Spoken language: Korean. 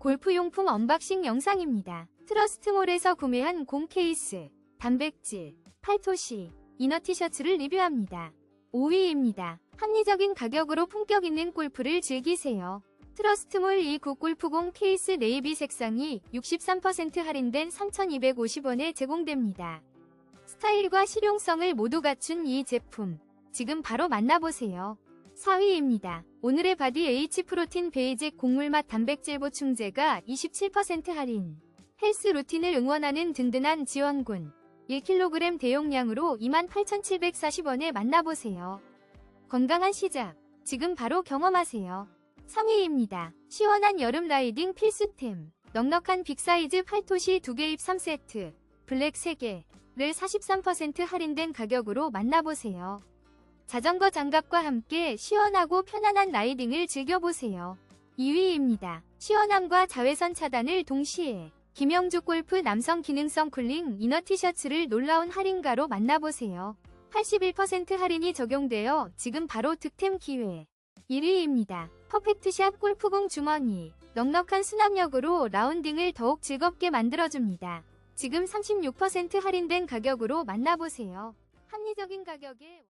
골프용품 언박싱 영상입니다. 트러스트몰에서 구매한 공 케이스, 단백질, 팔토시, 이너 티셔츠를 리뷰합니다. 5위입니다. 합리적인 가격으로 품격 있는 골프를 즐기세요. 트러스트몰 2구 골프공 케이스 네이비 색상이 63% 할인된 3,250원에 제공됩니다. 스타일과 실용성을 모두 갖춘 이 제품. 지금 바로 만나보세요. 4위입니다. 오늘의 바디 H 프로틴 베이직 곡물맛 단백질 보충제가 27% 할인. 헬스 루틴을 응원하는 든든한 지원군. 1kg 대용량으로 28,740원에 만나보세요. 건강한 시작. 지금 바로 경험하세요. 3위입니다. 시원한 여름 라이딩 필수템. 넉넉한 빅사이즈 팔토시 2개 입 3세트. 블랙 3개를 43% 할인된 가격으로 만나보세요. 자전거 장갑과 함께 시원하고 편안한 라이딩을 즐겨보세요. 2위입니다. 시원함과 자외선 차단을 동시에 김영주 골프 남성 기능성 쿨링 이너 티셔츠를 놀라운 할인가로 만나보세요. 81% 할인이 적용되어 지금 바로 득템 기회. 1위입니다. 퍼펙트샷 골프공 주머니. 넉넉한 수납력으로 라운딩을 더욱 즐겁게 만들어줍니다. 지금 36% 할인된 가격으로 만나보세요. 합리적인 가격에